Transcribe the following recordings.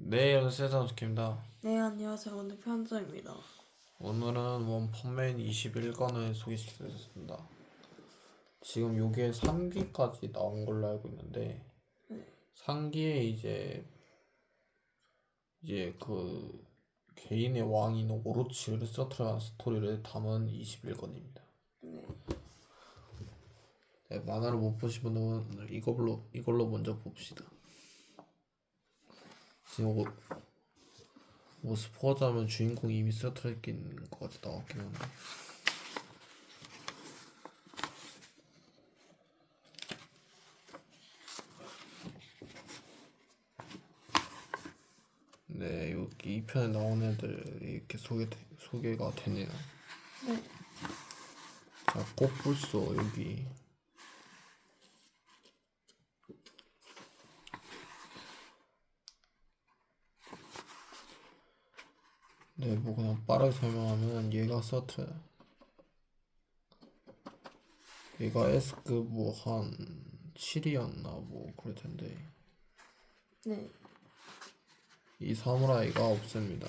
네, 안녕하세요. 선수입니다. 네, 안녕하세요. 오늘 편저입니다. 오늘은 원펀맨 21권을 소개시켜드렸습니다. 지금 요게 3기까지 나온 걸로 알고 있는데, 네. 3기에 이제, 이제 그, 개인의 왕인 오로치를 쓰러트려한 스토리를 담은 21권입니다. 네, 네, 만화를 못 보신 분은 이걸로, 이걸로 먼저 봅시다. 지금 뭐, 뭐 스포하자면 주인공이 이미 쓰러뜨려 있는 것 같아 나왔긴 한데. 네, 여기 이 편에 나온 애들 이렇게 소개 소개가 되네요. 네, 자, 꽃불소 여기 네, 뭐 그냥 빠르게 설명하면 얘가 서트 얘가 S급 뭐 한 7이었나 뭐 그럴 텐데 네, 이 사무라이가 없습니다.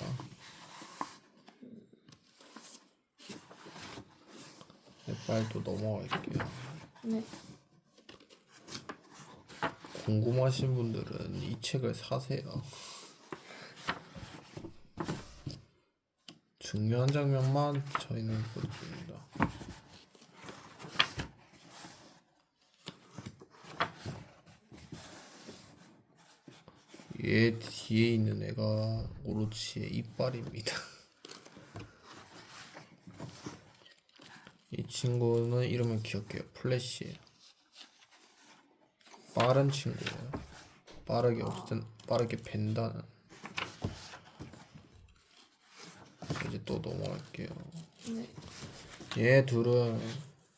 네, 빨리 또 넘어갈게요. 네, 궁금하신 분들은 이 책을 사세요. 중요한 장면만 저희는 보여줍니다. 얘 뒤에 있는 애가 오로치의 이빨입니다. 이 친구는 이름을 기억해요. 플래시예요. 빠른 친구예요. 빠르게 어쨌든 빠르게 벤다는. 이제 또 넘어갈게요. 네, 얘 둘은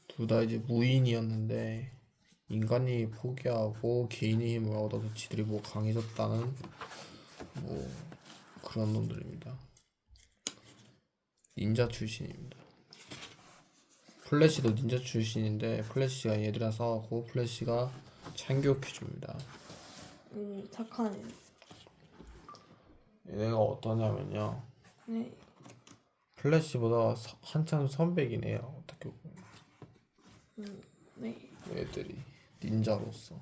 둘 다 이제 무인이었는데 인간이 포기하고 개인의 힘을 얻어서 지들이 뭐 강해졌다는 뭐 그런 놈들입니다. 닌자 출신입니다. 플래시도 닌자 출신인데 플래시가 얘들이랑 싸우고 플래시가 참교육해줍니다. 음, 애. 얘네가 어떠냐면요. 네, 플래시보다 서- 한참 선배긴 해요. 어떻게 보면 음, 네, 애들이 닌자로서.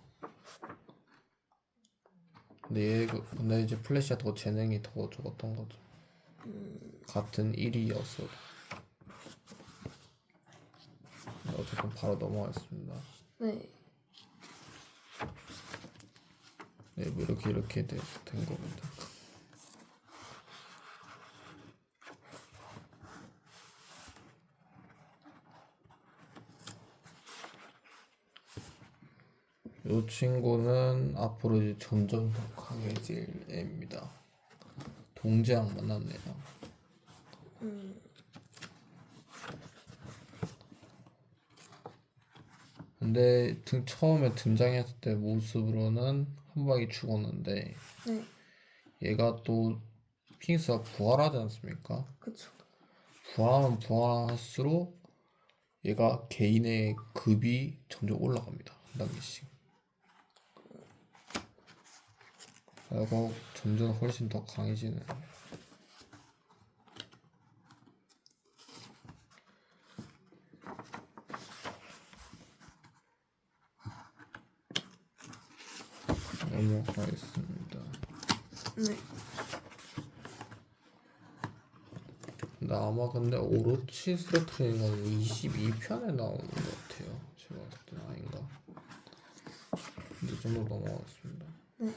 근데 얘 그- 근데 이제 플래시가 더 재능이 더 좋았던 거죠. 같은 1위였어도. 어쨌든 바로 넘어가겠습니다. 네, 네, 뭐 이렇게 이렇게 되, 된 겁니다. 이 친구는 앞으로 이제 점점 더 강해질 애입니다. 동재랑 만났네요. 음, 근데 등, 처음에 등장했을 때 모습으로는 한 방에 죽었는데 네, 얘가 또 핑스가 부활하지 않습니까? 그쵸. 부활하면 부활할수록 얘가 개인의 급이 점점 올라갑니다. 한 단계씩. 그리고 점점 훨씬 더 강해지는. 넘어가겠습니다. 네, 근데 아마 근데 오로치 스트레트인 건 22편에 나오는 것 같아요. 제가 봤을 때는 아닌가. 근데 좀더 넘어가겠습니다. 네,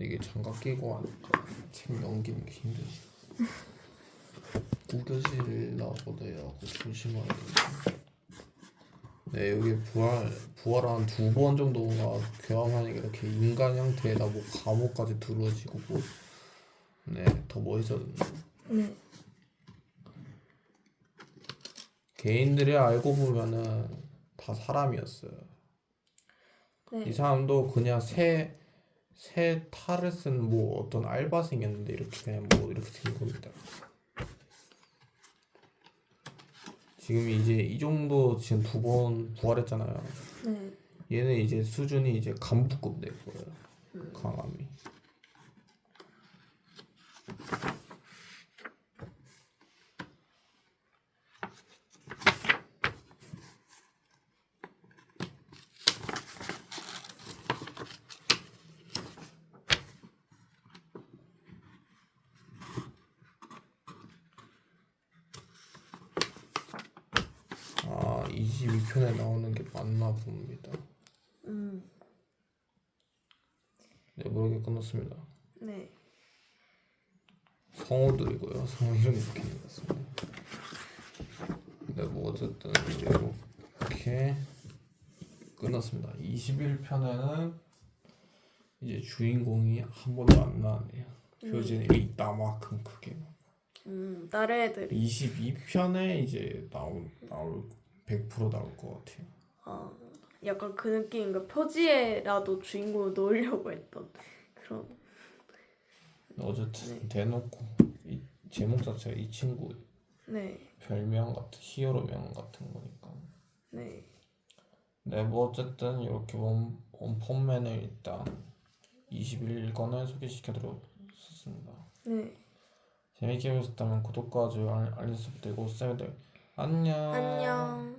이게 장갑 끼고 하니까 책 넘기는 게 힘드네. 구겨질라고 돼요. 조심해야 돼. 네, 여기 부활, 부활 한 두 번 정도가 교환하니까 이렇게 인간 형태에다 뭐 감옥까지 두루지고 뭐, 네, 더 멋있어졌네. 네, 개인들이 알고 보면은 다 사람이었어요. 네. 이 사람도 그냥 새, 새 탈을 쓴 뭐 어떤 알바생이었는데 이렇게 그냥 뭐 이렇게 된 겁니다. 지금 이제 이 정도 지금 두 번 부활했잖아요. 네. 얘는 이제 수준이 이제 간부급 될 거예요. 강함이. 아, 22편에 나오는 게 맞나 봅니다. 음. 네, 모르게 끝났습니다. 네. 성우들이고요. 성우 이름이 이렇게 생겼습니다. 네, 뭐 어쨌든 이렇게 끝났습니다. 21편에는 이제 주인공이 한 번도 안 나왔네요. 표진이 이따만큼 크게. 음. 다른 애들이 22편에 이제 나올 나올 100% 나올 것 같아요. 아 약간 그 느낌인가 표지에라도 주인공을 넣으려고 했던 그런. 어쨌든 대놓고 이 제목 자체가 이 친구 네. 별명 같은 히어로명 같은 거니까. 네. 네, 뭐 어쨌든 이렇게 원, 원펀맨을 일단 21권을 소개시켜드렸습니다. 네. 재밌게 보셨다면 구독과 좋아요, 알림 설정 부탁드리고 쌤들 안녕. 안녕.